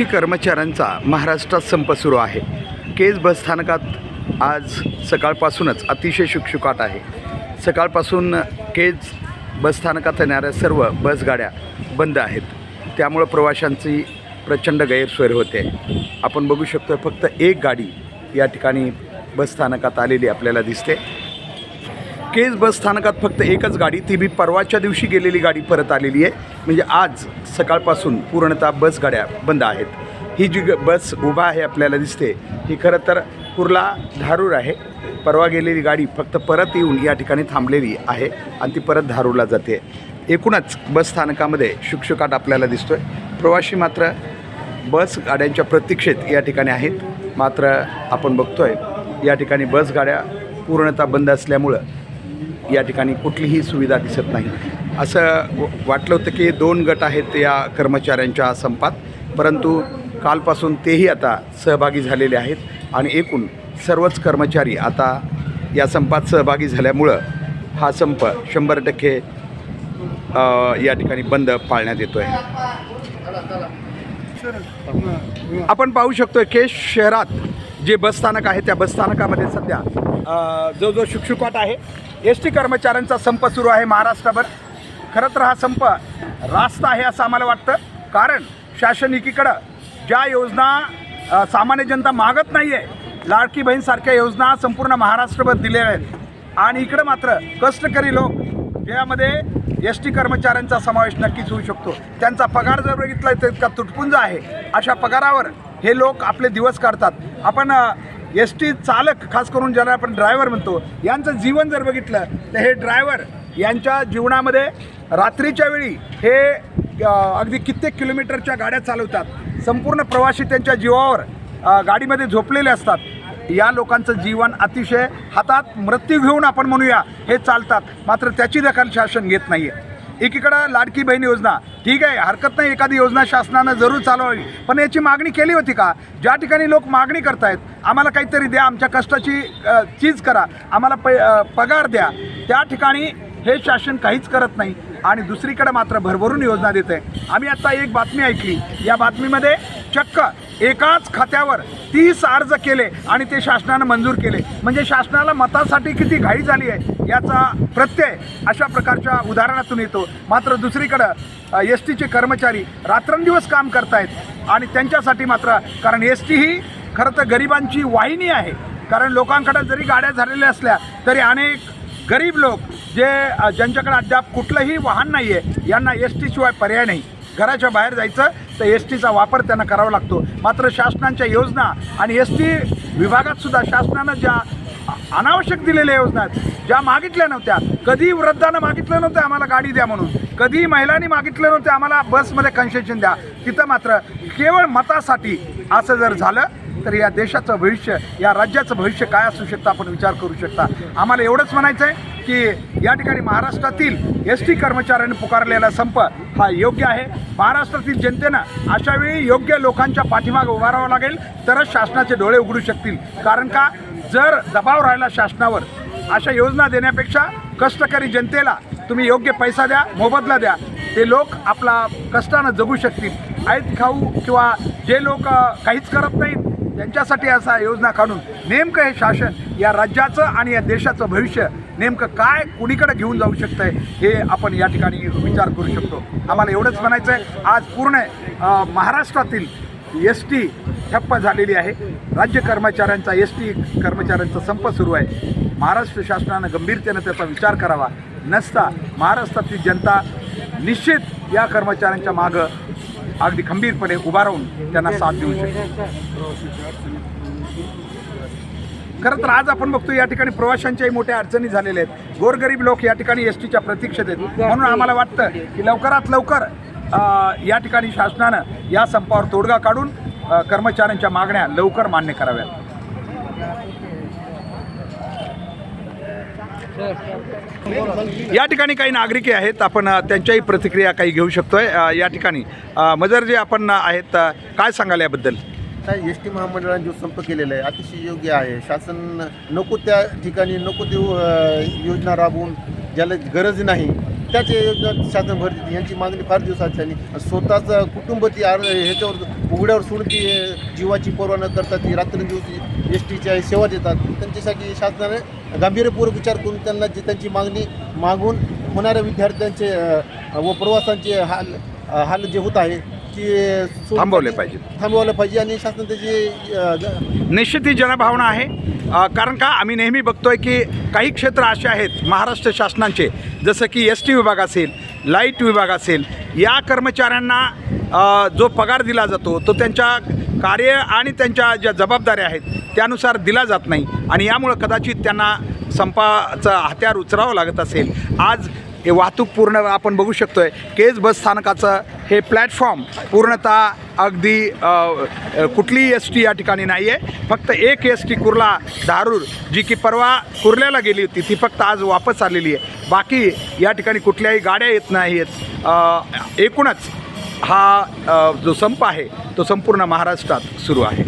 T कर्मचाऱ्यांचा महाराष्ट्रात संप सुरू आहे. केज बस स्थानकात आज सकाळपासूनच अतिशय शुकशुकाट आहे. सकाळपासून केज बसस्थानकात येणाऱ्या सर्व बसगाड्या बंद आहेत. त्यामुळं प्रवाशांची प्रचंड गैरसोय होते. आपण बघू शकतो फक्त एक गाडी या ठिकाणी बस स्थानकात आलेली आपल्याला दिसते. केज बस स्थानकात फक्त एकच गाडी ती बी परवाच्या दिवशी गेलेली गाडी परत आलेली आहे. म्हणजे आज सकाळपासून पूर्णतः बस गाड्या बंद आहेत. ही जी बस उभा आहे आपल्याला दिसते ही खरं तर कुर्ला धारूर आहे. परवा गेलेली गाडी फक्त परत येऊन या ठिकाणी थांबलेली आहे आणि ती परत धारूरला जाते. एकूणच बस स्थानकामध्ये शुकशुकाट आपल्याला दिसतो आहे प्रवासी मात्र बस गाड्यांच्या प्रतीक्षेत या ठिकाणी आहेत. मात्र आपण बघतो आहे या ठिकाणी बस गाड्या पूर्णतः बंद असल्यामुळं या ठिकाणी कुठलीही सुविधा दिसत नाही. असं वाटलं होतं की दोन गट आहेत या कर्मचाऱ्यांच्या संपात परंतु कालपासून तेही आता सहभागी झालेले आहेत आणि एकूण सर्वच कर्मचारी आता या संपात सहभागी झाल्यामुळं हा संप शंभर टक्के या ठिकाणी बंद पाळण्यात येतो आहे आपण पाहू शकतो केश शहरात जे बसस्थानक आहे त्या बसस्थानकामध्ये सध्या जो जो शुकशुकाट आहे. एस टी कर्मचाऱ्यांचा संप सुरू आहे महाराष्ट्रभर. खरं तर हा संप रास्त आहे असं आम्हाला वाटतं. कारण शासन एकीकडं ज्या योजना सामान्य जनता मागत नाही आहे लाडकी बहीणसारख्या योजना संपूर्ण महाराष्ट्रभर दिलेल्या आहेत. आणि इकडं मात्र कष्टकरी लोक ज्यामध्ये एस टी कर्मचाऱ्यांचा समावेश नक्कीच होऊ शकतो. त्यांचा पगार जर बघितला तर इतका तुटपुंज आहे. अशा पगारावर हे लोक आपले दिवस काढतात. आपण एस टी चालक खास करून ज्याला आपण ड्रायव्हर म्हणतो यांचं जीवन जर बघितलं तर हे ड्रायव्हर यांच्या जीवनामध्ये रात्रीच्या वेळी हे अगदी कित्येक किलोमीटरच्या गाड्या चालवतात. संपूर्ण प्रवासी त्यांच्या जीवावर गाडीमध्ये झोपलेले असतात. या लोकांचं जीवन अतिशय हातात मृत्यू घेऊन आपण म्हणूया हे चालतात. मात्र त्याची दखल शासन घेत नाही आहे एकीकडं लाडकी बहीण योजना. ठीक आहे हरकत नाही एखादी योजना शासनानं जरूर चालवावी. पण याची मागणी केली होती का? ज्या ठिकाणी लोक मागणी करतायत आम्हाला काहीतरी द्या आमच्या कष्टाची चीज करा. आम्हाला पै पगार द्या. त्या ठिकाणी हे शासन काहीच करत नाही आणि दुसरीकडे मात्र भरभरून योजना देत आहे आम्ही आता एक बातमी ऐकली. या बातमीमध्ये चक्क एकाच खात्यावर तीस अर्ज केले आणि ते शासनानं मंजूर केले. म्हणजे शासनाला मतासाठी किती घाई झाली आहे? याचा प्रत्यय अशा प्रकारच्या उदाहरणातून येतो. मात्र दुसरीकडं एस टीचे कर्मचारी रात्रंदिवस काम करतायत आणि त्यांच्यासाठी मात्र कारण एस टी ही खरं तर गरिबांची वाहिनी आहे. कारण लोकांकडे जरी गाड्या झालेल्या असल्या तरी अनेक गरीब लोक जे ज्यांच्याकडे अद्याप कुठलंही वाहन नाही आहे यांना एस टीशिवाय पर्याय नाही. घराच्या बाहेर जायचं तर एस टीचा वापर त्यांना करावा लागतो. मात्र शासनाच्या योजना आणि एस टी विभागातसुद्धा शासनानं ज्या अनावश्यक दिलेल्या योजना आहेत. ज्या मागितल्या नव्हत्या. कधी वृद्धानं मागितलं नव्हतं आम्हाला गाडी द्या म्हणून. कधी महिलांनी मागितलं नव्हतं आम्हाला बसमध्ये कन्सेशन द्या. तिथं मात्र केवळ मतासाठी असं जर झालं तर या देशाचं भविष्य या राज्याचं भविष्य काय असू शकतं आपण विचार करू शकता. आम्हाला एवढंच म्हणायचं आहे की या ठिकाणी महाराष्ट्रातील एस टी कर्मचाऱ्यांनी पुकारलेला संप हा योग्य आहे. महाराष्ट्रातील जनतेनं अशावेळी योग्य लोकांच्या पाठीमागे उभा राहावं लागेल तरच शासनाचे डोळे उघडू शकतील. कारण का? जर दबाव राहिला शासनावर अशा योजना देण्यापेक्षा कष्टकरी जनतेला तुम्ही योग्य पैसा द्या मोबदला द्या. ते लोक आपला कष्टानं जगू शकतील. आईत खाऊ किंवा जे लोक काहीच करत नाहीत त्यांच्यासाठी असा योजना काढून नेमकं हे शासन या राज्याचं आणि या देशाचं भविष्य नेमकं काय कुणीकडे घेऊन जाऊ शकतंय हे आपण या ठिकाणी विचार करू शकतो. आम्हाला एवढंच म्हणायचं आहे आज पूर्ण महाराष्ट्रातील एस टी ठप्प झालेली आहे. राज्य कर्मचाऱ्यांचा एस टी कर्मचाऱ्यांचा संप सुरू आहे. महाराष्ट्र शासनानं गंभीरतेनं त्याचा विचार करावा. नसता महाराष्ट्रातील जनता निश्चित या कर्मचाऱ्यांच्या मागं अगदी खंबीरपणे उभा राहून त्यांना साथ देऊ शकते. खरं तर आज आपण बघतो या ठिकाणी प्रवाशांच्याही मोठ्या अडचणी झालेल्या आहेत. गोरगरीब लोक या ठिकाणी एस टीच्या प्रतीक्षेत आहेत. म्हणून आम्हाला वाटतं की लवकरात लवकर या ठिकाणी शासनानं या संपावर तोडगा काढून कर्मचाऱ्यांच्या मागण्या लवकर मान्य कराव्यात. या ठिकाणी काही नागरिके आहेत. आपण त्यांच्याही प्रतिक्रिया काही घेऊ शकतोय. या ठिकाणी मजर जे आपण आहेत काय सांगाल याबद्दल? काय एस टी महामंडळाने जो संप केलेला आहे अतिशय योग्य आहे. शासन नको त्या ठिकाणी नको ते योजना राबवून ज्याला गरज नाही त्याच योजना शासन भर देते. यांची मागणी फार दिवसात झाली आणि स्वतःच कुटुंब ती आर ह्याच्यावर उघड्यावर सोडून ती जीवाची पर्वा न करता ती रात्रंदिवस एस टीच्या सेवा देतात. त्यांच्यासाठी शासनाने गांभीर्यपूर्वक विचार करून त्यांना जी त्यांची मागणी मागून होणाऱ्या विद्यार्थ्यांचे व प्रवासांचे हाल हाल जे होत आहे ते सोडून थांबवले त्यांनी- पाहिजेत. थांबवलं पाहिजे आणि शासन त्याची निश्चित ही जनभावना आहे. कारण का आम्ही नेहमी बघतोय की काही क्षेत्र असे आहेत महाराष्ट्र शासनाचे जसं की एस टी विभाग असेल लाइट विभाग असेल या कर्मचाऱ्यांना जो पगार दिला जातो तो त्यांच्या कार्य आणि त्यांच्या ज्या जबाबदाऱ्या आहेत त्यानुसार दिला जात नाही. आणि यामुळं कदाचित त्यांना संपाचं हत्यार उचरावं लागत असेल. आज हे वाहतूक पूर्ण आपण बघू शकतोय. केज बस स्थानकाचं हे प्लॅटफॉर्म पूर्णतः अगदी कुठलीही एस टी या ठिकाणी नाही आहे फक्त एक एस टी कुर्ला धारूर जी की परवा कुर्ल्याला गेली होती ती फक्त आज वापस आलेली आहे. बाकी या ठिकाणी कुठल्याही गाड्या येत नाही आहेत एकूणच हा जो संप आहे तो संपूर्ण महाराष्ट्रात सुरू आहे.